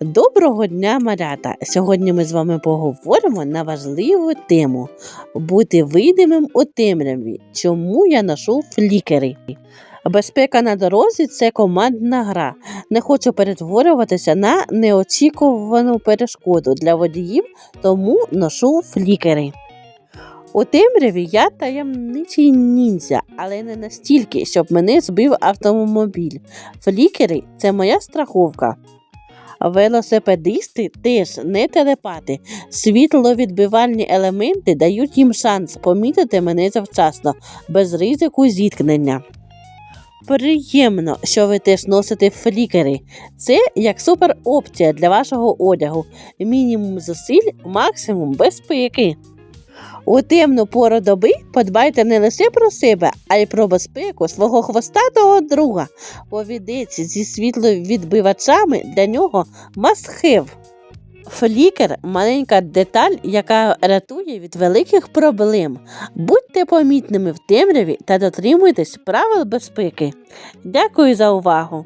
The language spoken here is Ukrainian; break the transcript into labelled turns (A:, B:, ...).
A: Доброго дня, малята! Сьогодні ми з вами поговоримо на важливу тему бути видимим у темряві. Чому я ношу флікери? Безпека на дорозі це командна гра. Не хочу перетворюватися на неочікувану перешкоду для водіїв, тому ношу флікери. У темряві я таємничий ніндзя, але не настільки, щоб мене збив автомобіль. Флікери це моя страховка. Велосипедисти теж не телепати. Світловідбивальні елементи дають їм шанс помітити мене завчасно, без ризику зіткнення. Приємно, що ви теж носите флікери. Це як супер опція для вашого одягу. Мінімум зусиль, максимум безпеки. У темну пору доби подбайте не лише про себе, а й про безпеку свого хвостатого друга. Повідець зі світловідбивачами для нього have. Флікер маленька деталь, яка рятує від великих проблем. Будьте помітними в темряві та дотримуйтесь правил безпеки. Дякую за увагу!